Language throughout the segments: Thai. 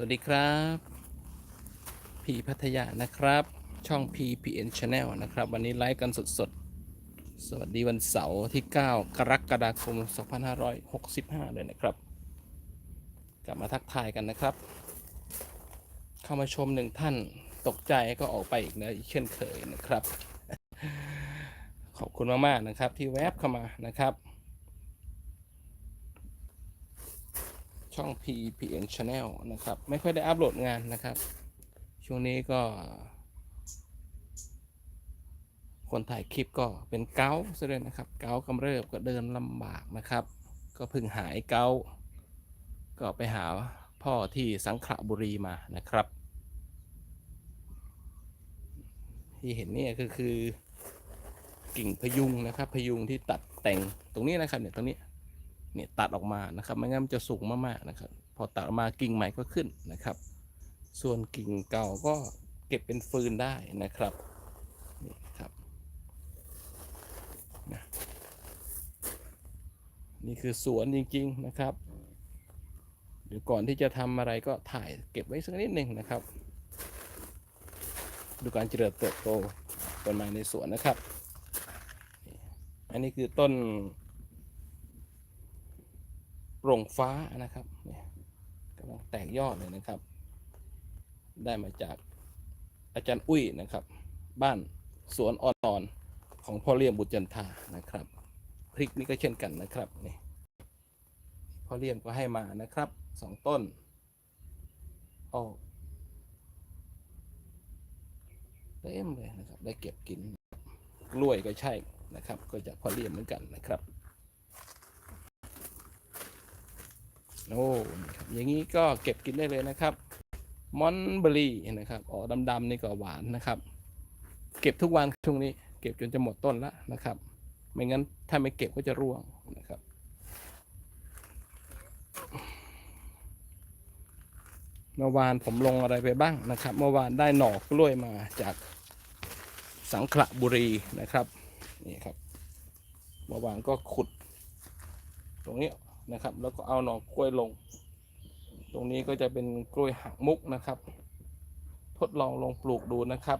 สวัสดีครับ พีพัทยานะครับ ช่อง PPN Channel นะครับ วันนี้ไลฟ์กันสดๆสวัสดีวันเสาร์ที่ 9 กรกฎาคม 2565 เลยนะครับ กลับมาทักทายกันนะครับ เข้ามาชมหนึ่งท่านตกใจก็ออกไปอีกนะอีกเช่นเคยนะครับ ขอบคุณมากๆนะครับที่แวบเข้ามานะครับ ช่อง PPN Channel นะครับ ไม่ค่อยได้อัปโหลดงานนะครับ ช่วงนี้ก็ คนถ่ายคลิปก็เป็นเกาซะด้วยนะครับ เกากำเริบก็เดินลำบากนะครับ ก็เพิ่งหายเกาก็ไปหาพ่อที่สังขละบุรีมานะครับ ที่เห็นนี่ก็คือกิ่งพยุงนะครับ พยุงที่ตัดแต่งตรงนี้นะครับเนี่ยตรงนี้ เนี่ยตัดออกมานะครับไม่งั้นมันจะสูงมากๆนะครับ พอตัดออกมากิ่งใหม่ก็ขึ้นนะครับ ส่วนกิ่งเก่าก็เก็บเป็นฟืนได้นะครับนี่ครับนะนี่คือสวนจริง ๆนะครับเดี๋ยวก่อนที่จะทำอะไรก็ถ่ายเก็บไว้สักนิดหนึ่งนะครับ ดูการเจริญเติบโตต้นไม้ในสวนนะครับ อันนี้คือต้น โปร่งฟ้านะครับเนี่ยกำลังแตกยอดเลยนะครับ ได้มาจากอาจารย์อุ้ยนะครับ บ้านสวนออนอนของพ่อเลี้ยงบุตรจันทานะครับ พริกนี่ก็เช่นกันนะครับนี่พ่อเลี้ยงก็ให้มานะครับสองต้นออกเต็มเลยนะครับ ได้เก็บกิน กล้วยก็ใช่นะครับ ก็จากพ่อเลี้ยงเหมือนกันนะครับ โอ้ครับอย่างนี้ก็เก็บกินได้เลยนะครับมอนเบอรี่นะครับอ๋อดำๆนี่ก็หวานนะครับ เก็บทุกวันช่วงนี้ เก็บจนจะหมดต้นแล้วนะครับ ไม่งั้นถ้าไม่เก็บก็จะร่วงนะครับเมื่อวานผมลงอะไรไปบ้างนะครับ เมื่อวานได้หน่อกล้วยมาจากสังขละบุรีนะครับนี่ครับเมื่อวานก็ขุด ตรงนี้ นะครับ แล้วก็เอาหน่อกล้วยลง ตรงนี้ก็จะเป็นกล้วยหักมุกนะครับ ทดลองลงปลูกดูนะครับ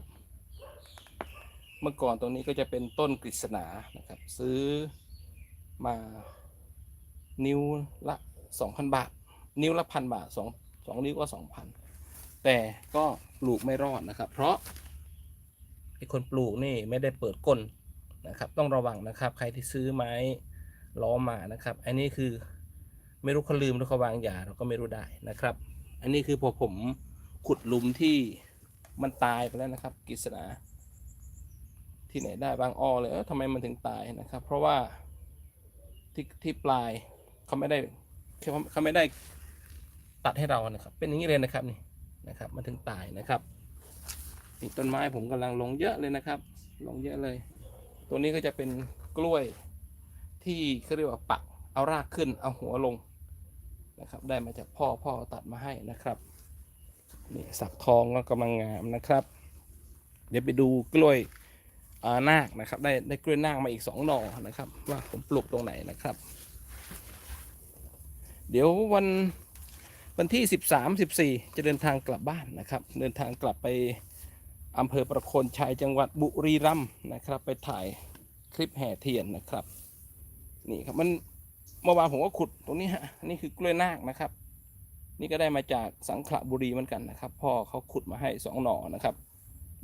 เมื่อก่อนตรงนี้ก็จะเป็นต้นกฤษณานะครับ ซื้อมานิ้วละ 2,000 บาท นิ้วละพันบาทสองสองนิ้วก็ 2,000 แต่ก็ปลูกไม่รอดนะครับ เพราะไอ้คนปลูกนี่ไม่ได้เปิดก้นนะครับ ต้องระวังนะครับ ใครที่ซื้อไม้ล้อมานะครับ อันนี้คือ ไม่รู้เขาลืมหรือเขาวางยาเราก็ไม่รู้ได้นะครับ อันนี้คือพอผมขุดหลุมที่มันตายไปแล้วนะครับกฤษณาที่ไหนได้บางอ้อเลยเออทำไมมันถึงตายนะครับ เพราะว่าที่ที่ปลายเขาไม่ได้เขาไม่ได้ตัดให้เรานะครับ เป็นอย่างนี้เลยนะครับนี่นะครับมันถึงตายนะครับนี่ต้นไม้ผมกำลังลงเยอะเลยนะครับลงเยอะเลย ตัวนี้ก็จะเป็นกล้วยที่เขาเรียกว่าปักเอารากขึ้นเอาหัวลง นะครับ ได้มาจากพ่อพ่อตัดมาให้นะครับนี่สักทองก็กำลังงามนะครับ เดี๋ยวไปดูกล้วยานาคนะครับ ได้ได้กล้วยนาคมาอีกสองหน่อนะครับ ว่าผมปลูกตรงไหนนะครับ เดี๋ยววันวันที่สิบสามสิบสี่จะเดินทางกลับบ้านนะครับ เดินทางกลับไปอำเภอประโคนชัยจังหวัดบุรีรัมย์นะครับ ไปถ่ายคลิปแห่เทียนนะครับ นี่ครับมัน เมื่อวานผมก็ขุดตรงนี้ฮะนี่คือกล้วยนาคนะครับ นี่ก็ได้มาจากสังขละบุรีเหมือนกันนะครับ พ่อเขาขุดมาให้สองหน่อนะครับ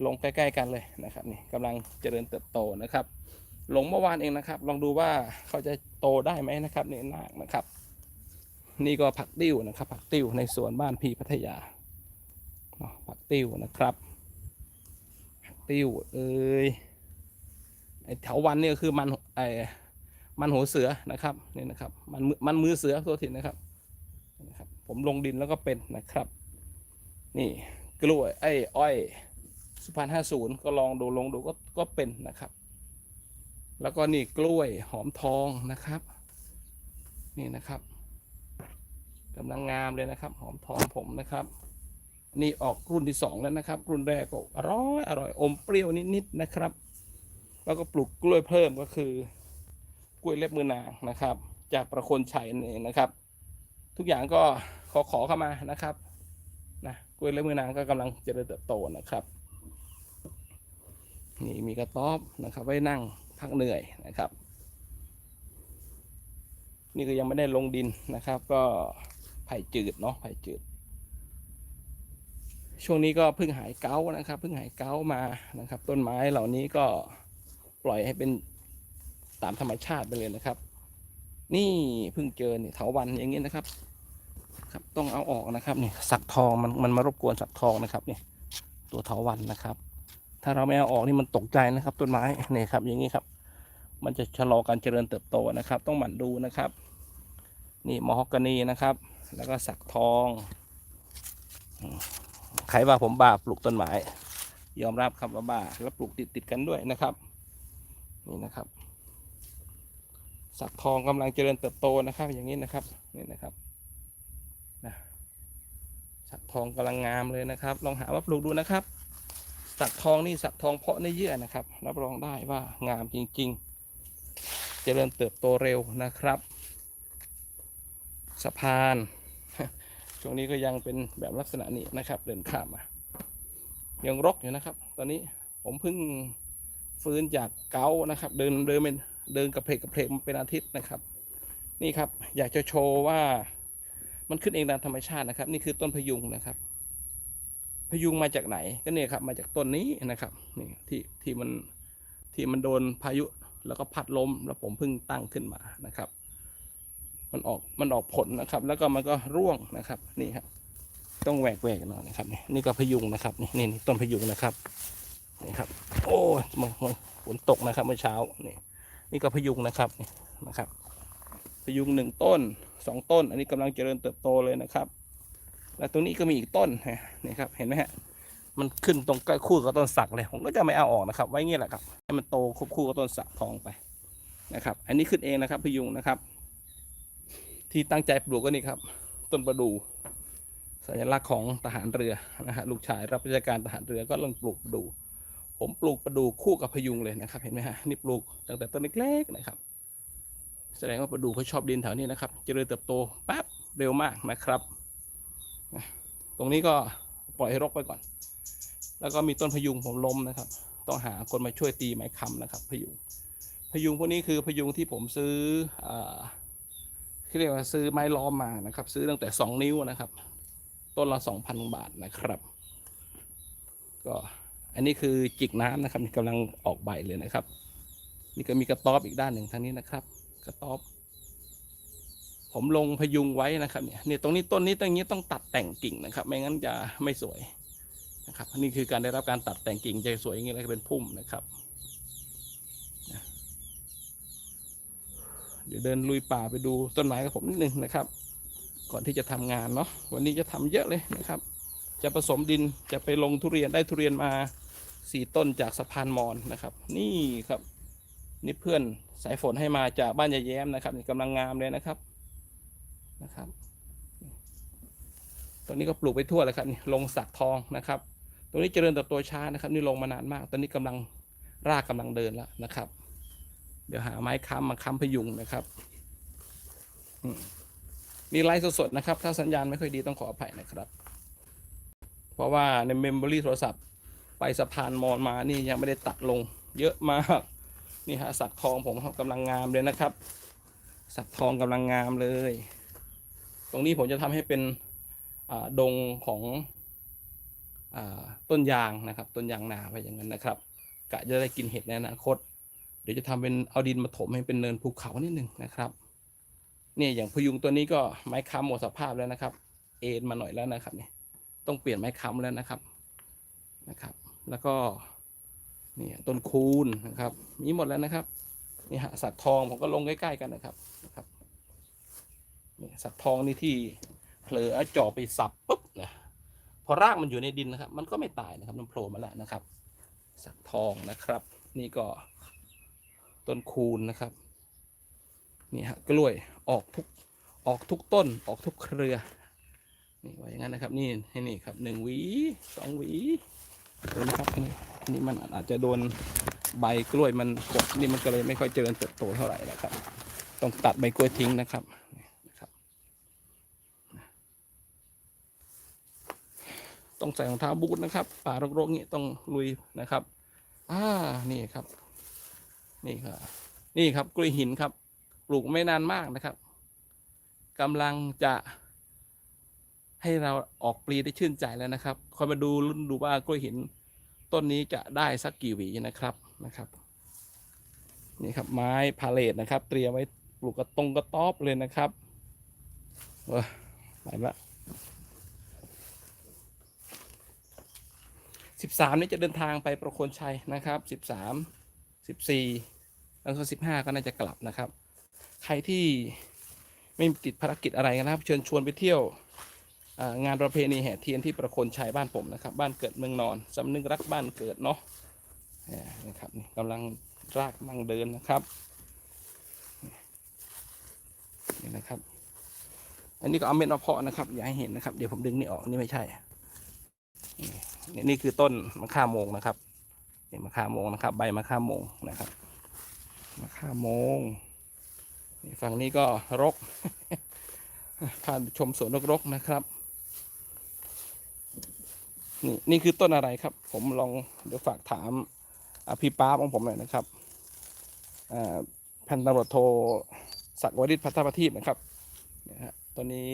ลงใกล้ๆกันเลยนะครับนี่กำลังเจริญเติบโตนะครับลงเมื่อวานเองนะครับ ลองดูว่าเขาจะโตได้ไหมนะครับนี่นาคนะครับ นี่ก็ผักติ้วนะครับ ผักติ้วในสวนบ้านพีพัทยาผักติ้วนะครับผักติ้วเอ้ยไอแถววันนี่ก็คือมันไอ มันหัวเสือนะครับนี่นะครับ มันมือมันมือเสือตัวถิ่นนะครับนะครับ ผมลงดินแล้วก็เป็นนะครับ นี่กล้วยไอ้อ้อยสุพรรณห้าศูนย์ก็ลองดูลงดูก็ก็เป็นนะครับ แล้วก็นี่กล้วยหอมทองนะครับ นี่นะครับกำลังงามเลยนะครับ หอมทองผมนะครับ นี่ออกรุ่นที่สองแล้วนะครับ รุ่นแรกก็อร่อยอร่อยอมเปรี้ยวนิดๆนะครับ แล้วก็ปลูกกล้วยเพิ่มก็คือ กล้วยเล็บมือนางนะครับ จากประโคนชัยนั่นะครับ ทุกอย่างก็ขอขอเข้ามานะครับนะกล้วยเลื้อยมือนางก็กำลังเจริญเติบโตนะครับนี่มีกระต๊อบนะครับ ไว้นั่งพักเหนื่อยนะครับ นี่ก็ยังไม่ได้ลงดินนะครับ ก็ไผ่จืดเนาะไผ่จืด ช่วงนี้ก็เพิ่งหายเกานะครับเพิ่งหายเกามานะครับ ต้นไม้เหล่านี้ก็ปล่อยให้เป็น ตามธรรมชาติไปเลยนะครับ นี่เพิ่งเจอเนี่ยเถาวันอย่างนี้นะครับ ครับต้องเอาออกนะครับนี่สักทองมันมันมารบกวนสักทองนะครับเนี่ยตัวเถาวันนะครับ ถ้าเราไม่เอาออกนี่มันตกใจนะครับต้นไม้นี่ครับ อย่างนี้ครับ มันจะชะลอการเจริญเติบโตนะครับ ต้องหมั่นดูนะครับ นี่มอฮอกกานีนะครับ แล้วก็สักทองใครว่าผมบ้าปลูกต้นไม้ยอมรับครับว่าบ้าแล้วปลูกติดติดกันด้วยนะครับ นี่นะครับ สักทองกำลังเจริญเติบโตนะครับ อย่างนี้นะครับนี่นะครับนะสักทองกำลังงามเลยนะครับ ลองหาว่าปลูกดูนะครับ สักทองนี่สักทองเพาะในเยื่อนะครับรับรองได้ว่างามจริง ๆ เจริญเติบโตเร็วนะครับ สะพานช่วงนี้ก็ยังเป็นแบบลักษณะนี้นะครับ เดินข้ามมายังรกอยู่นะครับ ตอนนี้ผมเพิ่งฟื้นจากเกานะครับ เดินเดินเป็น เดินกระเพกกระเพกมาเป็นอาทิตย์นะครับ นี่ครับอยากจะโชว์ว่ามันขึ้นเองตามธรรมชาตินะครับ นี่คือต้นพยุงนะครับ พยุงมาจากไหนก็เนี่ยครับ มาจากต้นนี้นะครับนี่ที่ที่มันที่มันโดนพายุแล้วก็พัดล้มแล้วผมเพิ่งตั้งขึ้นมานะครับ มันออกมันออกผลนะครับ แล้วก็มันก็ร่วงนะครับ นี่ครับ ต้องแหวกแหวกหน่อยนะครับนี่นี่ก็พยุงนะครับนี่นี่นี่ต้นพยุงนะครับนี่ครับ โอ้ฝนตกนะครับเมื่อเช้านี่ นี่ก็พยุงนะครับนะครับ พยุงหนึ่งต้นสองต้น อันนี้กำลังเจริญเติบโตเลยนะครับ แล้วตรงนี้ก็มีอีกต้นฮะนี่ครับเห็นไหมฮะมันขึ้นตรงใกล้คู่กับต้นสักเลยผมก็จะไม่เอาออกนะครับ ไว้เงี้ยแหละครับให้มันโตควบคู่กับต้นสักทองไปนะครับ อันนี้ขึ้นเองนะครับพยุงนะครับ ที่ตั้งใจปลูกก็นี่ครับ ต้นประดู่สัญลักษณ์ของทหารเรือนะฮะลูกชายรับราชการทหารเรือก็ลองปลูกประดู่ ผมปลูกประดู่คู่กับพยุงเลยนะครับ เห็นไหมฮะนี่ปลูกตั้งแต่ต้นเล็กๆนะครับ แสดงว่าประดู่เขาชอบดินแถวนี้นะครับ เจริญเติบโตแป๊บเร็วมากนะครับ ตรงนี้ก็ปล่อยให้รกไปก่อน แล้วก็มีต้นพยุงผมล้มนะครับ ต้องหาคนมาช่วยตีไม้ค้ำนะครับ พยุง พยุงพวกนี้คือพยุงที่ผมซื้ออาที่เรียกว่าซื้อไม้ล้อมมานะครับ ซื้อตั้งแต่ 2 นิ้วนะครับ ต้นละ2,000 บาทนะครับ ก็ อันนี้คือจิกน้ำนะครับกำลังออกใบเลยนะครับ นี่ก็มีกระต๊อบอีกด้านหนึ่งทางนี้นะครับ กระต๊อบ ผมลงพยุงไว้นะครับเนี่ยเนี่ยตรงนี้ต้นนี้ตรงนี้ต้องตัดแต่งกิ่งนะครับ ไม่งั้นจะไม่สวยนะครับนี่คือการได้รับการตัดแต่งกิ่งจะสวยอย่างนี้แล้วเป็นพุ่มนะครับเดี๋ยวเดินลุยป่าไปดูต้นไม้กับผมนิดนึงนะครับ ก่อนที่จะทำงานเนาะวันนี้จะทำเยอะเลยนะครับ จะผสมดินจะไปลงทุเรียนได้ทุเรียนมา สี่ต้นจากสะพานมอนนะครับ นี่ครับ นี่เพื่อนสายฝนให้มาจากบ้านยายแย้มนะครับกำลังงามเลยนะครับนะครับตอนนี้ก็ปลูกไปทั่วเลยครับนี่ลงสักทองนะครับ ตรงนี้เจริญเติบโตช้านะครับ นี่ลงมานานมาก ตอนนี้กำลังรากกำลังเดินแล้วนะครับ เดี๋ยวหาไม้ค้ำมาค้ำพยุงนะครับอืมมีไลฟ์สดๆนะครับ ถ้าสัญญาณไม่ค่อยดีต้องขออภัยนะครับ เพราะว่าในเมมโมรีโทรศัพท์ ไปสะพานมอนมานี่ยังไม่ได้ตัดลง เยอะมากนี่ฮะสักทองผมกำลังงามเลยนะครับ สักทองกำลังงามเลย ตรงนี้ผมจะทำให้เป็นดงของอต้นยางนะครับ ต้นยางนาไปอย่างนั้นนะครับกะจะได้กินเห็ดในอนาคต เดี๋ยวจะทำเป็นเอาดินมาถมให้เป็นเนินภูเขานิดหนึ่งนะครับเนี่ยอย่างพยุงตัวนี้ก็ไม้ค้ำหมดสภาพแล้วนะครับ เอ็นมาหน่อยแล้วนะครับเนี่ยต้องเปลี่ยนไม้ค้ำแล้วนะครับนะครับ แล้วก็นี่ต้นคูนนะครับ มีหมดแล้วนะครับนี่ฮะสักทองผมก็ลงใกล้ๆกันนะครับนะครับนี่สักทองนี่ที่เผลอเอาจอไปสับปุ๊บนะพอรากมันอยู่ในดินนะครับ มันก็ไม่ตายนะครับมันโผล่มาแล้วนะครับ สักทองนะครับ นี่ก็ต้นคูนนะครับนี่ฮะกล้วยออกทุกออกทุกต้นออกทุกเครือนี่ไว่าอย่างนั้นนะครับ นี่ให้นี่ครับหนึ่งหวีสองหวี ดูนะครับอันนี้อันนี้มันอาจจะโดนใบกล้วยมันกดนี่มันก็เลยไม่ค่อยเจริญเติบโตเท่าไหร่นะครับ ต้องตัดใบกล้วยทิ้งนะครับนะครับตต้องใส่รองเท้าบูทนะครับ ป่ารกๆนี้ต้องลุยนะครับอ่านี่ครับ นี่ครับ นี่ครับกล้วยหินครับ ปลูกไม่นานมากนะครับกำลังจะ ให้เราออกปลีได้ชื่นใจแล้วนะครับคอยมาดูรุ่นดูว่ากล้วยหิน ต้นนี้จะได้สักกี่หวีนะครับนะครับ นี่ครับไม้พาเลทนะครับ เตรียมไว้ปลูกกระตรงกระต๊อบเลยนะครับเออไปละสิบสามนี่จะเดินทางไปประโคนชัยนะครับสิบสามสิบสี่แล้วก็สิบห้าก็น่าจะกลับนะครับ ใครที่ไม่ติดภารกิจอะไรนะครับ เชิญชวนไปเที่ยว งานประเพณีแห่เทียนที่ประคนชัยบ้านผมนะครับ บ้านเกิดเมืองนอนสำนึกรักบ้านเกิดเนาะนี่ยนะครับนี่กำลังรากกำลังเดินนะครับนี่นะครับ อันนี้ก็เอาเม็ดมาเพาะนะครับ อย่าให้เห็นนะครับ เดี๋ยวผมดึงนี่ออกนี่ไม่ใช่นี่นี่คือต้นมะข่าโมงนะครับนี่มะข่าโมงนะครับ ใบมะข่าโมงนะครับมะข่าโมงนี่ฝั่งนี้ก็รกพาชมสวนรกๆนะครับ นี่นี่คือต้นอะไรครับ ผมลองเดี๋ยวฝากถามอะพี่ป้าของผมหน่อยนะครับอ่าพันตำรวจโทศักดิ์วริศพัฒนประทีปนะครับนี่ยฮะตอนนี้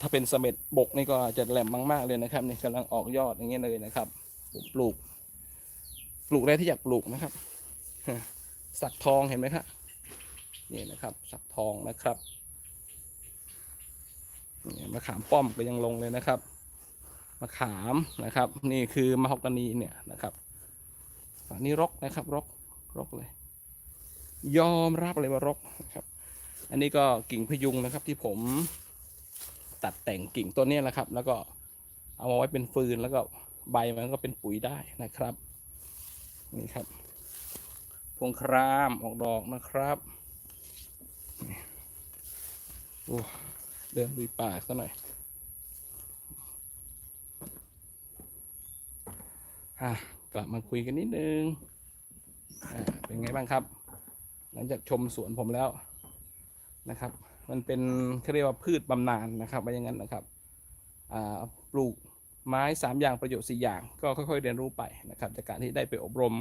ถ้าเป็นเสม็ดบกนี่ก็จะแหลมมากๆเลยนะครับนี่กำลังออกยอดอย่างเงี้ยเลยนะครับปลูก ปลูกอะไรที่อยากปลูกนะครับสักทองเห็นไหมครับนี่นะครับสักทองนะครับนี่มะขามป้อมก็ยังลงเลยนะครับ มะขามนะครับ นี่คือมะฮอกกานีเนี่ยนะครับฝั่งนี้รกนะครับรกรกเลย ยอมรับเลยว่ารกนะครับ อันนี้ก็กิ่งพยุงนะครับที่ผมตัดแต่งกิ่งต้นนี้แหละครับ แล้วก็เอามาไว้เป็นฟืนแล้วก็ใบมันก็เป็นปุ๋ยได้นะครับนี่ครับพวงครามออกดอกนะครับโอ้เดินลุยป่าซะหน่อย อะกลับมาคุยกันนิดนึงอ่าเป็นไงบ้างครับ หลังจากชมสวนผมแล้วนะครับ มันเป็นเขาเรียกว่าพืชบำนาญนะครับว่าอย่างนั้นนะครับอ่าปลูกไม้สามอย่างประโยชน์สี่อย่าง ก็ค่อยๆเรียนรู้ไปนะครับ จากการที่ได้ไปอบรม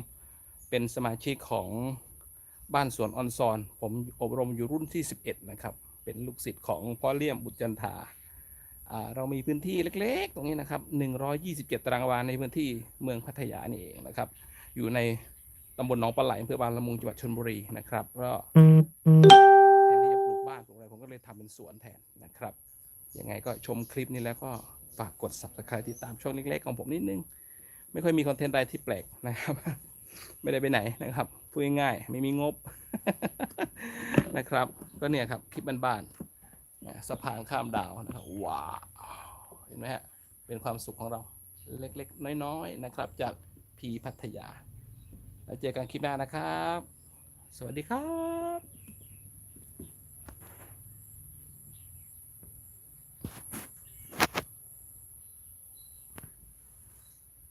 เป็นสมาชิกของบ้านสวนออนซอน ผมอบรมอยู่รุ่นที่ 11 นะครับ เป็นลูกศิษย์ของพ่อเลี่ยมบุตรจันทา เรามีพื้นที่เล็กๆ ตรงนี้นะครับ 127 ตารางวาในพื้นที่เมืองพัทยานี่เองนะครับ อยู่ในตำบลหนองปลาไหลอำเภอบางละมุงจังหวัดชลบุรีนะครับก็แทนที่จะปลูกบ้านปลูกอะไรผมก็เลยทำเป็นสวนแทนนะครับยังไงก็ชมคลิปนี้แล้วก็ฝากกด subscribe ติดตามช่องเล็กๆของผมนิดนึง ไม่ค่อยมีคอนเทนต์ใดที่แปลกนะครับ ไม่ได้ไปไหนนะครับพูดง่ายๆไม่มีงบนะครับ ก็เนี่ยครับคลิปบ้านๆ สะพานข้ามดาวนะครับว้าวเห็นไหมฮะเป็นความสุขของเรา เล็กๆ น้อยๆนะครับ จากพีพัทยาแล้วเจอกันคลิปหน้านะครับ สวัสดีครับ